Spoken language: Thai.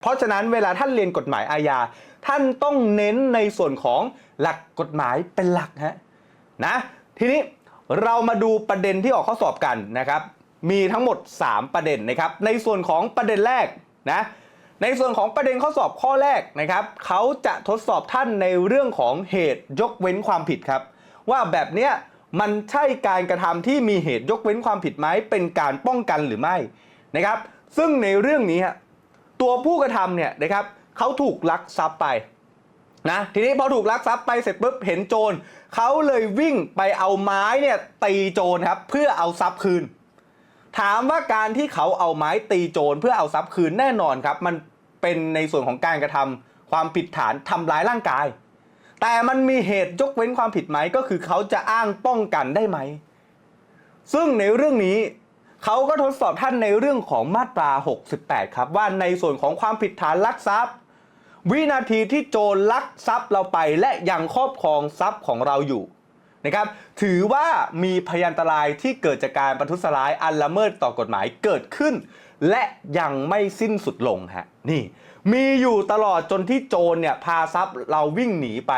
เพราะฉะนั้นเวลาท่านเรียนกฎหมายอาญาท่านต้องเน้นในส่วนของหลักกฎหมายเป็นหลักฮะนะทีนี้เรามาดูประเด็นที่ออกข้อสอบกันนะครับ มีทั้งหมด 3 ประเด็นนะครับ ในส่วนของประเด็นแรกนะในส่วนของประเด็นข้อสอบข้อแรกนะครับเขาจะทดสอบท่านในเรื่องของเหตุยกเว้นความผิดครับ ว่าแบบเนี้ยมันใช่การกระทำที่มีเหตุยกเว้นความผิดไหมเป็นการป้องกันหรือไม่นะครับ ซึ่งในเรื่องนี้ฮะ ตัวผู้กระทำเนี่ยนะครับเขาถูกลักทรัพย์ไปนะทีนี้พอถูกลักทรัพย์ไปเสร็จปุ๊บเห็นโจรเขาเลยวิ่งไปเอาไม้เนี่ยตีโจรครับเพื่อเอาทรัพย์คืน ถามว่าการที่เขาเอาไม้ตีโจรเพื่อเอาทรัพย์คืนแน่นอนครับ มันเป็นในส่วนของการกระทำความผิดฐานทำร้ายร่างกาย แต่มันมีเหตุยกเว้นความผิดไหมก็คือเขาจะอ้างป้องกันได้ไหม ซึ่งในเรื่องนี้ เขาก็ทดสอบท่านในเรื่องของมาตรา 68 ครับ ว่าในส่วนของความผิดฐานลักทรัพย์ วินาทีที่โจรลักทรัพย์เราไปและยังครอบครองทรัพย์ของเราอยู่นะครับถือว่ามีพยานตรายที่เกิดจากการประทุษร้ายอันละเมิดต่อกฎหมายเกิดขึ้น และยังไม่สิ้นสุดลงฮะนี่ มีอยู่ตลอดจนที่โจรเนี่ยพาทรัพย์เราวิ่งหนีไป